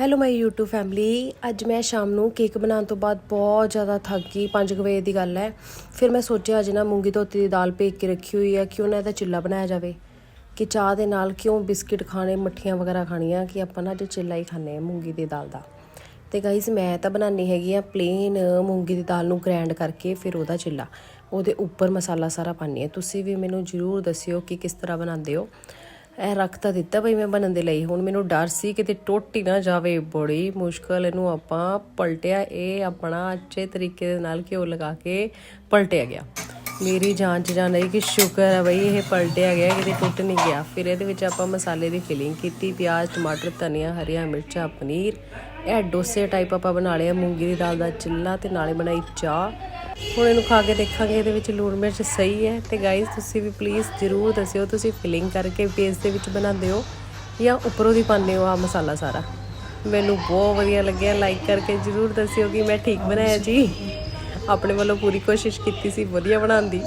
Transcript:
Hello ਮਾਈ YouTube family ਅੱਜ ਮੈਂ ਸ਼ਾਮ ਨੂੰ ਕੇਕ ਬਣਾਉਣ ਤੋਂ ਬਾਅਦ ਬਹੁਤ ਜ਼ਿਆਦਾ ਥੱਕ ਗਈ 5 ਵਜੇ ਦੀ ਗੱਲ ਹੈ। ਫਿਰ ਮੈਂ ਸੋਚਿਆ ਅੱਜ ਨਾ ਮੂੰਗੀ ਧੋਤੀ ਦੀ ਦਾਲ ਭੇਕ ਕੇ ਰੱਖੀ ਹੋਈ ਹੈ ਕਿਉਂ ਨਾ ਇਹਦਾ ਚਿੱਲਾ ਬਣਾਇਆ ਜਾਵੇ। ਕਿ ਚਾਹ ਦੇ ਨਾਲ ਕਿਉਂ ਬਿਸਕਿਟ ਖਾਣੇ, ਮੱਠੀਆਂ ਵਗੈਰਾ ਖਾਣੀਆਂ, ਕਿ ਆਪਾਂ ਨਾ ਅੱਜ ਚਿੱਲਾ ਹੀ ਖਾਣੇ ਆ ਮੂੰਗੀ ਦੀ ਦਾਲ ਦਾ। ਤੇ ਗਾਈਸ ਮੈਂ ਤਾਂ ਬਣਾਉਣੀ ਹੈਗੀ ਆ ਪਲੇਨ ਮੂੰਗੀ ਦੀ ਦਾਲ ਨੂੰ ਗ੍ਰੈਂਡ ਕਰਕੇ ਫਿਰ ਉਹਦਾ ਚਿੱਲਾ। ਉਹਦੇ ਉੱਪਰ ਮਸਾਲਾ ਸਾਰਾ ਪਾਉਂਦੀ ਹਾਂ। ਤੁਸੀਂ ਵੀ ਮੈਨੂੰ ਜਰੂਰ ਦੱਸਿਓ ਕਿ ਕਿਸ ਤਰ੍ਹਾਂ ਬਣਾਉਂਦੇ ਹੋ। ਇਹ ਰੱਖ ਤਾਂ ਦਿੱਤਾ ਬਈ ਮੈਂ ਬਣਨ ਦੇ ਲਈ। ਹੁਣ ਮੈਨੂੰ ਡਰ ਸੀ ਕਿਤੇ ਟੁੱਟ ਹੀ ਨਾ ਜਾਵੇ ਬੜੀ ਮੁਸ਼ਕਲ। ਇਹਨੂੰ ਆਪਾਂ ਪਲਟਿਆ, ਇਹ ਆਪਣਾ ਅੱਛੇ ਤਰੀਕੇ ਦੇ ਨਾਲ ਘਿਓ ਲਗਾ ਕੇ ਪਲਟਿਆ ਗਿਆ। ਮੇਰੀ ਜਾਨ ਚ ਜਾਣ ਰਹੀ ਕਿ ਸ਼ੁਕਰ ਹੈ ਬਈ ਇਹ ਪਲਟਿਆ ਗਿਆ, ਕਿਤੇ ਟੁੱਟ ਨਹੀਂ ਗਿਆ। ਫਿਰ ਇਹਦੇ ਵਿੱਚ ਆਪਾਂ ਮਸਾਲੇ ਦੀ ਫਿਲਿੰਗ ਕੀਤੀ, ਪਿਆਜ਼, ਟਮਾਟਰ, ਧਨੀਆ, ਹਰੀਆਂ ਮਿਰਚਾਂ, ਪਨੀਰ। ਇਹ ਡੋਸੇ ਟਾਈਪ ਆਪਾਂ ਬਣਾ ਲਿਆ ਮੂੰਗੀ ਦੀ ਦਾਲ ਦਾ ਚਿੱਲਾ ਤੇ ਨਾਲੇ ਬਣਾਈ ਚਾਹ। ਹੁਣ ਇਹਨੂੰ ਖਾ ਕੇ ਦੇਖਾਂਗੇ, ਇਹਦੇ ਵਿੱਚ ਲੂਣ ਮਿਰਚ ਸਹੀ ਹੈ। ਤੇ ਗਾਇਸ ਤੁਸੀਂ ਵੀ ਪਲੀਜ਼ ਜਰੂਰ ਦੱਸਿਓ, ਤੁਸੀਂ ਫਿਲਿੰਗ ਕਰਕੇ ਪੇਸ ਦੇ ਵਿੱਚ ਬਣਾਉਂਦੇ ਹੋ ਜਾਂ ਉੱਪਰੋਂ ਦੀ ਪਾਉਂਦੇ ਹੋ ਆ ਮਸਾਲਾ ਸਾਰਾ। ਮੈਨੂੰ ਬਹੁਤ ਵਧੀਆ ਲੱਗਿਆ ਲਾਈਕ ਕਰਕੇ ਜਰੂਰ ਦੱਸਿਓ ਕਿ ਮੈਂ ਠੀਕ ਬਣਾਇਆ ਜੀ। ਆਪਣੇ ਵੱਲੋਂ ਪੂਰੀ ਕੋਸ਼ਿਸ਼ ਕੀਤੀ ਸੀ ਵਧੀਆ ਬਣਾਉਣ ਦੀ।